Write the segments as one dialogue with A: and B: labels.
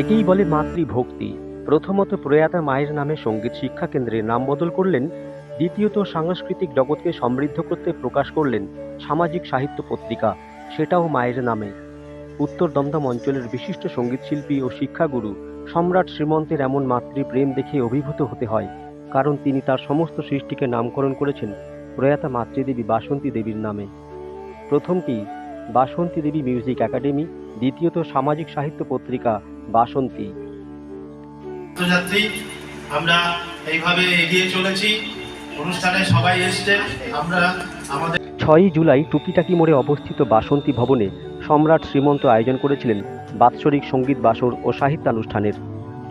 A: একেই বলে মাতৃভক্তি। প্রথমত প্রয়াতা মায়ের নামে সংগীত শিক্ষা কেন্দ্রের নাম বদল করলেন, দ্বিতীয়ত সাংস্কৃতিক জগৎকে সমৃদ্ধ করতে প্রকাশ করলেন সামাজিক সাহিত্য পত্রিকা, সেটাও মায়ের নামে। উত্তর দমদম অঞ্চলের বিশিষ্ট সঙ্গীতশিল্পী ও শিক্ষাগুরু সম্রাট শ্রীমন্তের এমন মাতৃপ্রেম দেখে অভিভূত হতে হয়, কারণ তিনি তার সমস্ত সৃষ্টিকে নামকরণ করেছেন প্রয়াতা মাতৃদেবী বাসন্তী দেবীর নামে। প্রথমটি বাসন্তী দেবী মিউজিক একাডেমি দ্বিতীয়ত সামাজিক সাহিত্য পত্রিকা বাসন্তী।
B: আমরা এইভাবে এগিয়ে চলেছি। অনুষ্ঠানে সবাই এসছেন। আমরা আমাদের
A: ছয়ই জুলাই টুকিটাকি মোড়ে অবস্থিত বাসন্তী ভবনে সম্রাট শ্রীমন্ত আয়োজন করেছিলেন বাৎসরিক সংগীত বাসর ও সাহিত্যানুষ্ঠানের।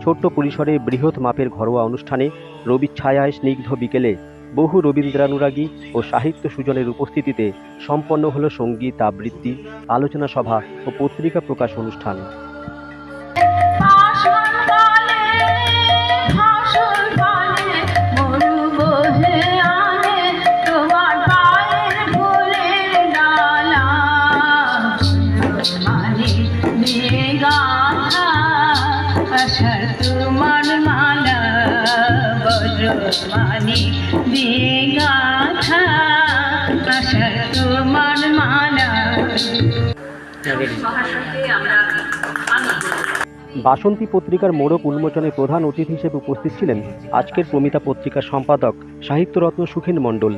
A: ছোট্ট পরিসরে বৃহৎ মাপের ঘরোয়া অনুষ্ঠানে রবি ছায়ায় স্নিগ্ধ বিকেলে বহু রবীন্দ্রানুরাগী ও সাহিত্য সুজনের উপস্থিতিতে সম্পন্ন হল সংগীত আবৃত্তি, আলোচনা সভা ও পত্রিকা প্রকাশ অনুষ্ঠান। বাসন্তী পত্রিকার মোড়ক উন্মোচনে প্রধান অতিথি হিসেবে উপস্থিত ছিলেন আজকের প্রমিতা পত্রিকার সম্পাদক সাহিত্যরত্ন সুখেন মণ্ডল।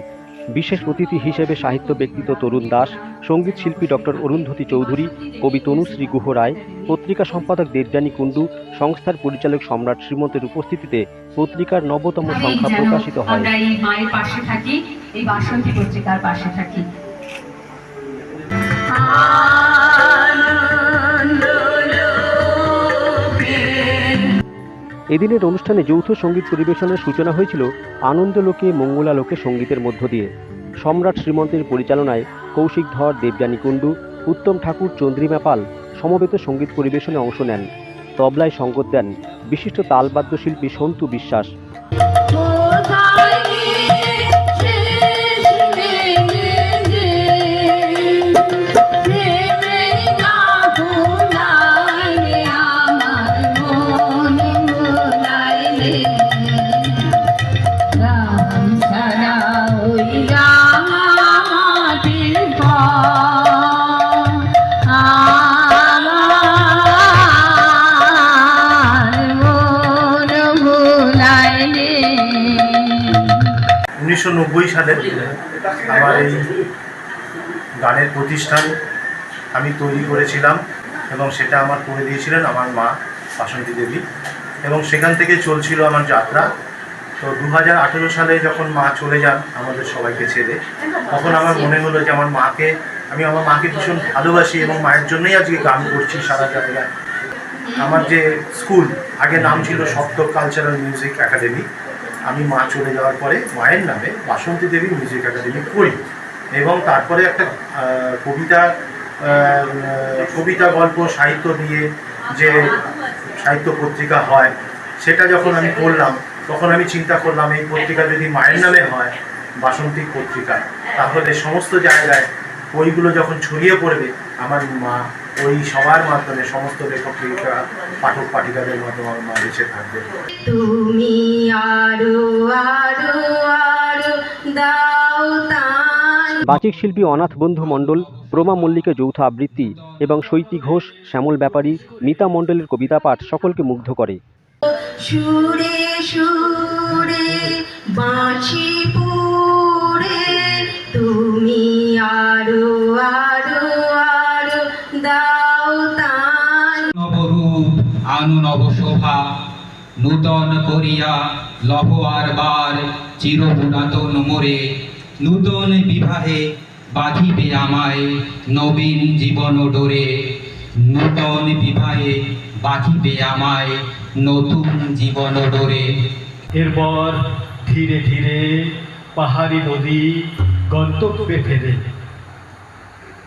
A: বিশেষ অতিথি হিসেবে সাহিত্য ব্যক্তিত্ব তরুণ দাস, সংগীত শিল্পী ডক্টর অরুন্ধতী চৌধুরী, কবি তনুশ্রী গুহ রায়, পত্রিকা সম্পাদক দেবযানী কুণ্ডু, সংস্থার পরিচালক সম্রাট শ্রীমন্তের উপস্থিতিতে পত্রিকার নবতম সংখ্যা প্রকাশিত হয়।
C: মায়ের পাশে থাকি, এই বাসন্তী পত্রিকার পাশে থাকি।
A: এদিনের অনুষ্ঠানে যৌথ সংগীত পরিবেশনের সূচনা হয়েছিল আনন্দলোকে মঙ্গলালোকে সঙ্গীতের মধ্য দিয়ে। সম্রাট শ্রীমন্তের পরিচালনায় কৌশিক ধর, দেবযানী কুণ্ডু, উত্তম ঠাকুর, চন্দ্রিমা পাল সমবেত সংগীত পরিবেশনে অংশ নেন। তবলায় সঙ্গত দেন বিশিষ্ট তালবাদ্যশিল্পী সন্তু বিশ্বাস।
B: নব্বই সালে আমার এই গানের প্রতিষ্ঠান আমি তৈরি করেছিলাম এবং সেটা আমার করে দিয়েছিলেন আমার মা বাসন্তী দেবী। এবং সেখান থেকে চলছিল আমার যাত্রা। তো দু হাজার আঠেরো সালে যখন মা চলে যান আমাদের সবাইকে ছেড়ে, তখন আমার মনে হলো যে আমার মাকে, আমি আমার মাকে ভীষণ ভালোবাসি এবং মায়ের জন্যই আজকে গান করছি সারা জায়গায়। আমার যে স্কুল, আগে নাম ছিল সপ্ত কালচারাল মিউজিক একাডেমি। আমি মা চলে যাওয়ার পরে মায়ের নামে বাসন্তী দেবী মিউজিক একাডেমি করি। এবং তারপরে একটা কবিতা কবিতা, গল্প, সাহিত্য নিয়ে যে সাহিত্য পত্রিকা হয়, সেটা যখন আমি পড়লাম তখন আমি চিন্তা করলাম, এই পত্রিকা যদি মায়ের নামে হয়, বাসন্তী পত্রিকা, তাহলে সমস্ত জায়গায় বইগুলো যখন ছড়িয়ে পড়বে, আমার মা ওই সবার মাধ্যমে সমস্ত লেখক লেখিকা পাঠক পাঠিকাদের মাধ্যমে আমার মা বেঁচে থাকবে।
C: তুমি আরও আরও আরও দাও
A: বাচিক শিল্পী অনাথ বন্ধু মণ্ডল প্রমা মল্লিকের যৌথ আবৃত্তি এবং শৈতী ঘোষ শ্যামল ব্যাপারী মিতা মণ্ডলের কবিতা পাঠ সকলকে মুগ্ধ করে।
C: সুরে সুরে বাঁশি পুরে তুমি
D: আরও আনু নব শোভা নূতন করিয়া লভ আর বার চির পুরাতন মোরে, নূতন বিবাহে বাঁধিবে আমায় নবীন জীবন ডোরে। নূতন বিবাহে বাঁধিবে আমায় নতুন জীবন ডোরে।
E: এরপর ধীরে ধীরে পাহাড়ি নদী গন্তব্যে ফেরে।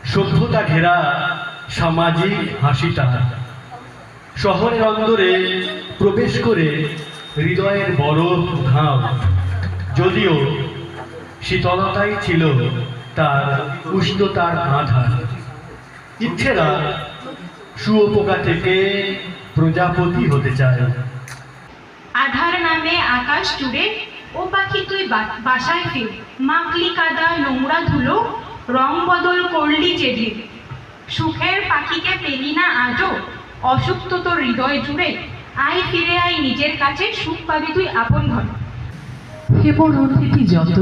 E: সভ্যতা ঘেরা সামাজিক হাসিটা শহরের অন্দরে প্রবেশ করে হৃদয়ের বরফ ঘাম যদিও শীতলতাই ছিল তার উষ্ণতার আধার। ইচ্ছেরা শুয়োপোকা থেকে প্রজাপতি হতে চায়।
C: আধার নামে আকাশ জুড়ে ও পাখি তুই বাসায় ফির। মাকলি কাদা, নোংরা ধুলো, রং বদল করলি যেদিন। সুখের পাখিকে পেলি না আজও। অসুখ তো তোর হৃদয় জুড়ে আয় ফিরে আয় নিজের কাছে সুখ পাবি তুই আপন ঘরে
F: হেবর অতিথি যত,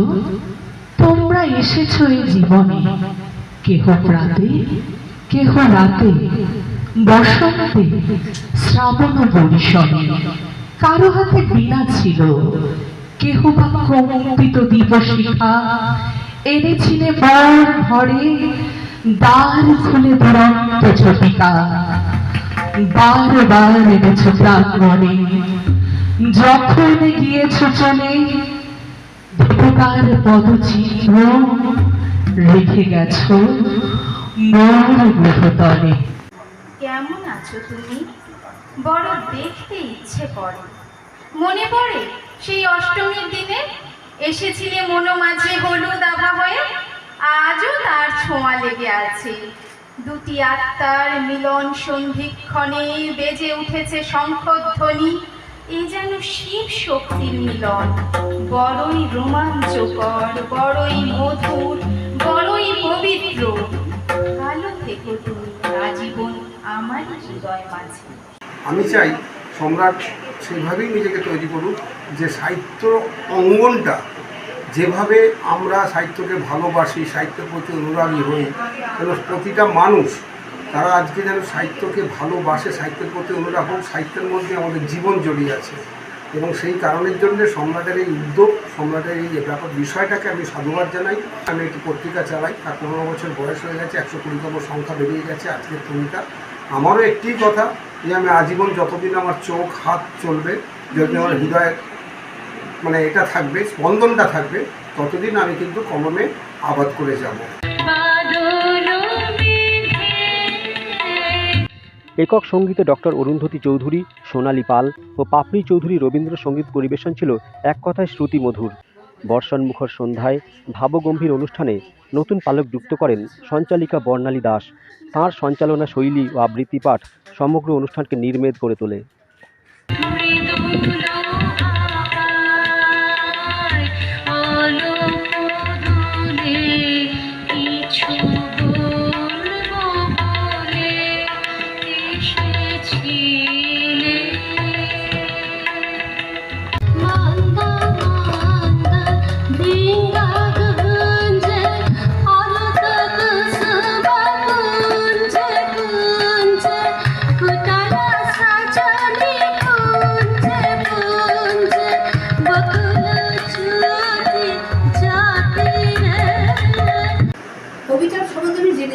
F: তোমরা এসেছ এই জীবনে। কেহ প্রাতে, কেহ রাতে, বসন্তে, শ্রাবণ বরিশনে কারও হাতে বীণা ছিল, কেহ বা কম্পিত দিবশিখা এনেছিলে বর ঘরে দ্বার খুলে দুরন্ত ঝটিকা বার বার এনেছ প্রাঙ্গণে যখন গিয়েছ চলে, দেবতার পদচিহ্ন রেখে গেছ মোর গ্রহতলে
G: কেমন আছো তুমি? বড় দেখতে ইচ্ছে করে। মনে পড়ে সেই অষ্টমীর দিনে এসেছিলে মনো মাঝে হলুদ আভা হয়ে আজও তার ছোঁয়া লেগে আছে। দুটি আত্মার মিলন সন্ধিক্ষণে বেজে উঠেছে শঙ্খধ্বনি। এ যেন শিব শক্তির মিলন। বড়ই রোমাঞ্চকর, বড়ই মধুর, বড়ই পবিত্র। ভালো থেকে তুমি, আজীবন আমারই হৃদয় মাঝে।
H: আমি চাই সম্রাট সেভাবেই নিজেকে তৈরি করুক যে সাহিত্য অঙ্গনটা যেভাবে আমরা সাহিত্যকে ভালোবাসি সাহিত্যের প্রতি অনুরাগী হই, এবং প্রতিটা মানুষ, তারা আজকে যেন সাহিত্যকে ভালোবাসে, সাহিত্যের প্রতি অনুরাগ হোক, সাহিত্যের মধ্যে আমাদের জীবন জড়িয়ে আছে। এবং সেই কারণের জন্য সম্রাটের এই উদ্যোগ, সম্রাটের এই ব্যাপার বিষয়টাকে আমি সাধুবাদ জানাই। আমি একটি পত্রিকা চালাই, তার পনেরো বছর বয়স হয়ে গেছে, একশো কুড়িতম সংখ্যা বেরিয়ে গেছে আজকের ভূমিকা আমারও একটি কথা যে আমি আজীবন যতদিন আমার চোখ, হাত চলবে যদি আমার হৃদয়ে মানে এটা থাকবে, স্পন্দনটা থাকবে, ততদিন আমি কিন্তু কলমে আবাদ করে যাব।
A: একক সঙ্গীতে ডক্টর অরুন্ধতী চৌধুরী, সোনালী পাল ও পাপড়ি চৌধুরী রবীন্দ্রসঙ্গীত পরিবেশন ছিল এক কথায় শ্রুতি মধুর। বর্ষণমুখর সন্ধ্যায় ভাবগম্ভীর অনুষ্ঠানে নতুন পালক যুক্ত করেন সঞ্চালিকা বর্ণালী দাস। তাঁর সঞ্চালনা শৈলী ও আবৃত্তি পাঠ সমগ্র অনুষ্ঠানকে নির্মেদ করে তোলে।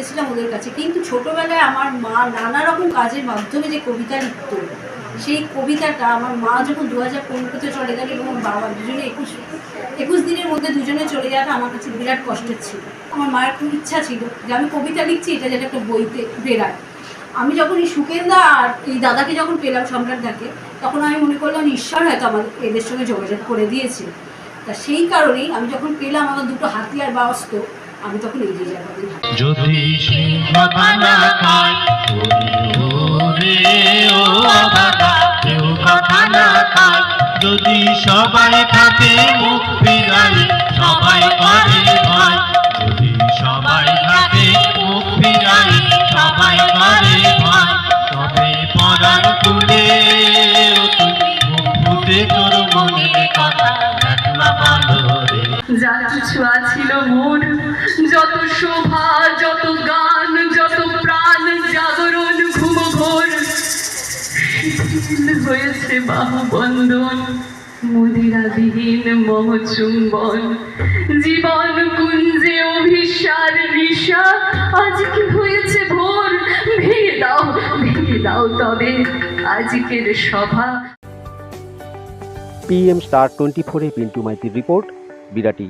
I: জেনেছিলাম ওদের কাছে, কিন্তু ছোটবেলায় আমার মা নানা রকম কাজের মাধ্যমে যে কবিতা লিখত, সেই কবিতাটা আমার মা যখন দু হাজার পনেরোতে চলে গেল এবং বাবা দুজনে একুশ একুশ দিনের মধ্যে দুজনে চলে যাওয়াটা আমার কাছে বিরাট কষ্টের ছিল। আমার মায়ের খুব ইচ্ছা ছিল যে আমি কবিতা লিখছি, এটা যেন একটা বইতে বেরায় আমি যখন এই সুকেন্দা আর এই দাদাকে যখন পেলাম সম্রাটদাকে তখন আমি মনে করলাম, ঈশ্বর হয়তো আমাদের এদের সঙ্গে যোগাযোগ করে দিয়েছে। তা সেই কারণেই আমি যখন পেলাম, আমার দুটো হাতিয়ার বা অস্ত্র আমি তখন এগিয়ে যাব
J: যদি যদি সবাই থাকে মুখ ফিরাই সবাই করে ভয়। যদি সবাই থাকে মুখ ফিরাই সবাই করে ভয়। তবে পরার তুলে মুখ ফুটে তোর মনের কথা। একলা ভালো রে।
F: যা কিছু আছিল মোর যত শোভা, যত গান, যত প্রাণ জাগরণ, ঘুম ঘোর হয়েছে বাহুবন্ধন, মদিরাবিহীন মহচুম্বন। জীবন কুঞ্জে অভিসার ঋষা আজকে হয়েছে ভোর। ভেঙে দাও ভেঙে দাও তবে আজকের সভা।
A: পিএম স্টার টোয়েন্টি ফোরে পিন্টু মাইতির রিপোর্ট বিরাটি